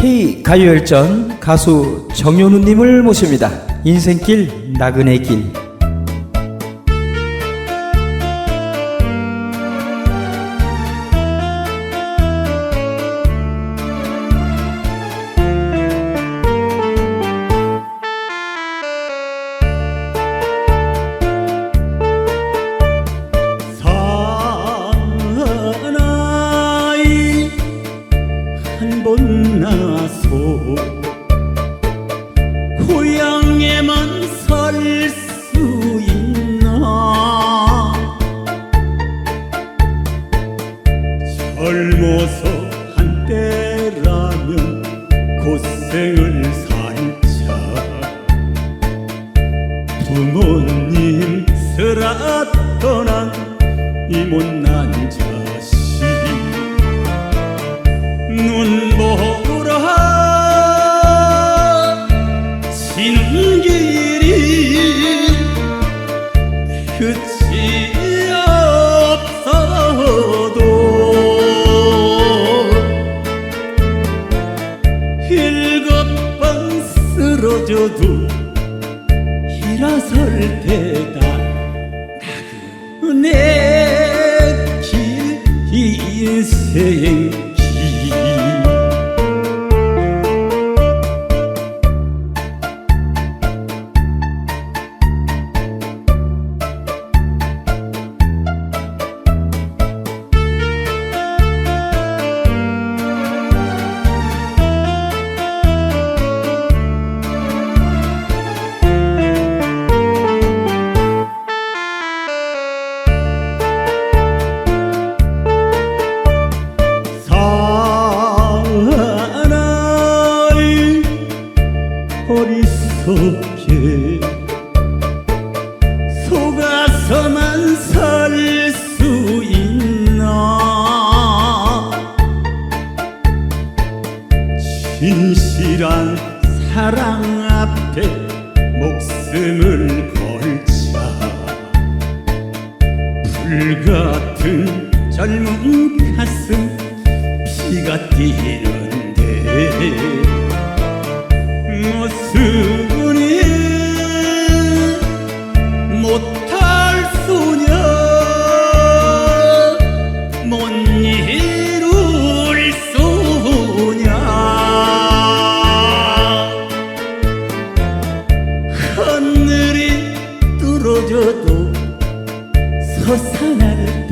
K 가요열전 가수 정효누님을 모십니다. 인생길 나그네 길. 번 나서 고향에만 살수 있나? 젊어서 한때라면 고생을 살자 부모님 쓰라 떠난 이 못난 자 쓰러져도 일어설 때다. 내길 인생 어리석게 속아서만 살 수 있나? 진실한 사랑 앞에 목숨을 걸자. 불같은 젊은 가슴 피가 뛰는데 벗어나는